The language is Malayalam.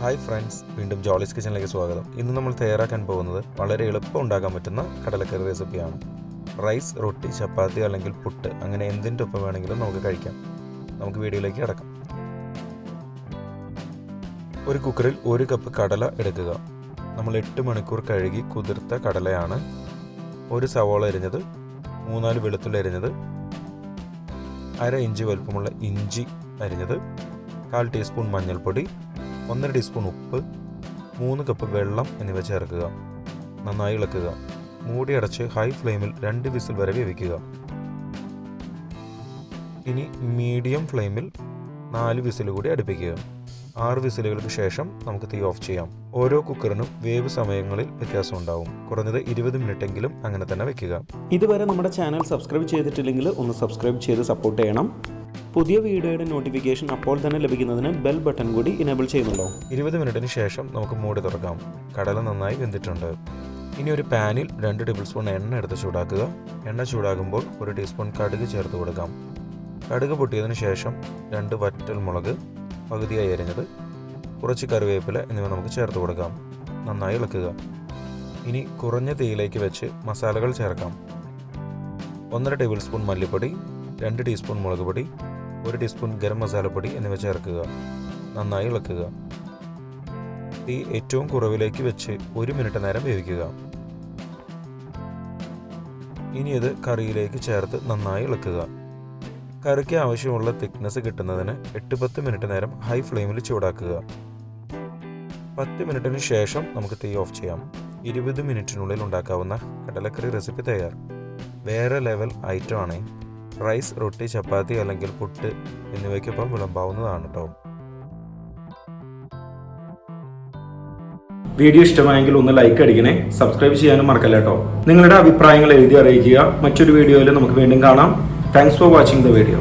ഹായ് ഫ്രണ്ട്സ് വീണ്ടും ജോളിസ് കിച്ചണിലേക്ക് സ്വാഗതം. ഇന്ന് നമ്മൾ തയ്യാറാക്കാൻ പോകുന്നത് വളരെ എളുപ്പം ഉണ്ടാക്കാൻ പറ്റുന്ന കടലക്കറി റെസിപ്പിയാണ് റൈസ് റൊട്ടി ചപ്പാത്തി അല്ലെങ്കിൽ പുട്ട് അങ്ങനെ എന്തിന്റെ ഒപ്പം വേണമെങ്കിലും നമുക്ക് കഴിക്കാം. നമുക്ക് വീഡിയോയിലേക്ക് കിടക്കാം. ഒരു കുക്കറിൽ ഒരു കപ്പ് കടല എടുക്കുക. നമ്മൾ എട്ട് മണിക്കൂർ കഴുകി കുതിർത്ത കടലയാണ്. ഒരു സവോള എരിഞ്ഞത് മൂന്നാൽ വെളുത്തുള്ളി എരിഞ്ഞത് അര ഇഞ്ച് വലുപ്പമുള്ള ഇഞ്ചി അരിഞ്ഞത് കാൽ ടീസ്പൂൺ മഞ്ഞൾപ്പൊടി ഒന്നര ടീസ്പൂൺ ഉപ്പ് മൂന്ന് കപ്പ് വെള്ളം എന്നിവ ചേർക്കുക. നന്നായി ഇളക്കുക. മൂടി അടച്ച് ഹൈ ഫ്ലെയിമിൽ രണ്ട് വിസിൽ വരെ വേവിക്കുക. ഇനി മീഡിയം ഫ്ലെയിമിൽ നാല് വിസിൽ കൂടി അടുപ്പിക്കുക. ആറ് വിസിലുകൾക്ക് ശേഷം നമുക്ക് തീ ഓഫ് ചെയ്യാം. ഓരോ കുക്കറിനും വേവ് സമയങ്ങളിൽ വ്യത്യാസം ഉണ്ടാവും. കുറഞ്ഞത് ഇരുപത് മിനിറ്റെങ്കിലും അങ്ങനെ തന്നെ വെക്കുക. ഇതുവരെ നമ്മുടെ ചാനൽ സബ്സ്ക്രൈബ് ചെയ്തിട്ടില്ലെങ്കിൽ ഒന്ന് സബ്സ്ക്രൈബ് ചെയ്ത് സപ്പോർട്ട് ചെയ്യണം. പുതിയ വീഡിയോയുടെ നോട്ടിഫിക്കേഷൻ അപ്പോൾ തന്നെ ലഭിക്കുന്നതിന് ബെൽ ബട്ടൺ കൂടി ഇനേബിൾ ചെയ്യുന്നുണ്ടോ? ഇരുപത് മിനിറ്റിന് ശേഷം നമുക്ക് മൂടി തുറക്കാം. കടല നന്നായി വെന്തിട്ടുണ്ട്. ഇനി ഒരു പാനിൽ രണ്ട് ടേബിൾ സ്പൂൺ എണ്ണ എടുത്ത് ചൂടാക്കുക. എണ്ണ ചൂടാകുമ്പോൾ ഒരു ടീസ്പൂൺ കടുക് ചേർത്ത് കൊടുക്കാം. കടുക് പൊട്ടിയതിന് ശേഷം രണ്ട് വറ്റൽ മുളക് പകുതിയായി അരിഞ്ഞത് കുറച്ച് കറിവേപ്പില എന്നിവ നമുക്ക് ചേർത്ത് കൊടുക്കാം. നന്നായി ഇളക്കുക. ഇനി കുറഞ്ഞ തീയിലേക്ക് വെച്ച് മസാലകൾ ചേർക്കാം. ഒന്നര ടേബിൾ സ്പൂൺ മല്ലിപ്പൊടി രണ്ട് ടീസ്പൂൺ മുളക് പൊടി ഒരു ടീസ്പൂൺ ഗരം മസാലപ്പൊടി എന്നിവ ചേർക്കുക. നന്നായി ഇളക്കുക. തീ ഏറ്റവും കുറവിലേക്ക് വെച്ച് ഒരു മിനിറ്റ് നേരം വേവിക്കുക. ഇനി ഇത് കറിയിലേക്ക് ചേർത്ത് നന്നായി ഇളക്കുക. കറിക്ക് ആവശ്യമുള്ള തിക്നെസ് കിട്ടുന്നതിന് എട്ട് പത്ത് മിനിറ്റ് നേരം ഹൈ ഫ്ലെയിമിൽ ചൂടാക്കുക. പത്ത് മിനിറ്റിന് ശേഷം നമുക്ക് തീ ഓഫ് ചെയ്യാം. ഇരുപത് മിനിറ്റിനുള്ളിൽ ഉണ്ടാക്കാവുന്ന കടലക്കറി റെസിപ്പി തയ്യാർ. വേറെ ലെവൽ ഐറ്റം ആണ്. റൈസ് റൊട്ടി ചപ്പാത്തി അല്ലെങ്കിൽ പുട്ട് എന്നിവയ്ക്കൊപ്പം വിളമ്പാവുന്നതാണ് കേട്ടോ വീഡിയോ ഇഷ്ടമായെങ്കിൽ ഒന്ന് ലൈക്ക് അടിക്കണേ. സബ്സ്ക്രൈബ് ചെയ്യാനും മറക്കല്ല കേട്ടോ നിങ്ങളുടെ അഭിപ്രായങ്ങൾ എഴുതി അറിയിക്കുക. മറ്റൊരു വീഡിയോയിൽ നമുക്ക് വീണ്ടും കാണാം. Thanks for watching the video